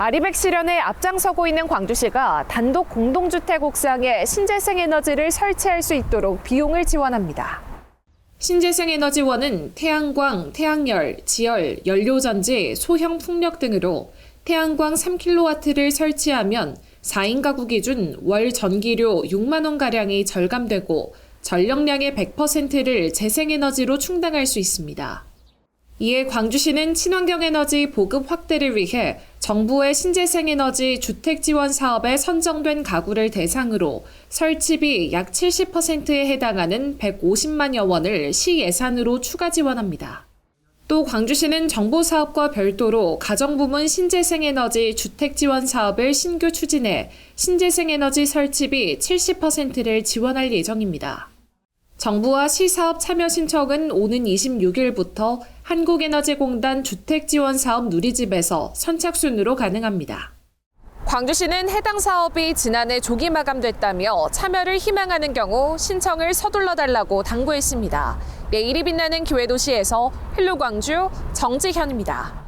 아리백 실현에 앞장서고 있는 광주시가 단독 공동주택 옥상에 신재생 에너지를 설치할 수 있도록 비용을 지원합니다. 신재생에너지원은 태양광, 태양열, 지열, 연료전지, 소형 풍력 등으로 태양광 3kW를 설치하면 4인 가구 기준 월 전기료 6만 원가량이 절감되고 전력량의 100%를 재생에너지로 충당할 수 있습니다. 이에 광주시는 친환경 에너지 보급 확대를 위해 정부의 신재생 에너지 주택 지원 사업에 선정된 가구를 대상으로 설치비 약 70%에 해당하는 150만여 원을 시 예산으로 추가 지원합니다. 또 광주시는 정보 사업과 별도로 가정부문 신재생 에너지 주택 지원 사업을 신규 추진해 신재생 에너지 설치비 70%를 지원할 예정입니다. 정부와 시사업 참여 신청은 오는 26일부터 한국에너지공단 주택지원사업 누리집에서 선착순으로 가능합니다. 광주시는 해당 사업이 지난해 조기 마감됐다며 참여를 희망하는 경우 신청을 서둘러 달라고 당부했습니다. 내일이 빛나는 교회 도시에서 헬로 광주 정지현입니다.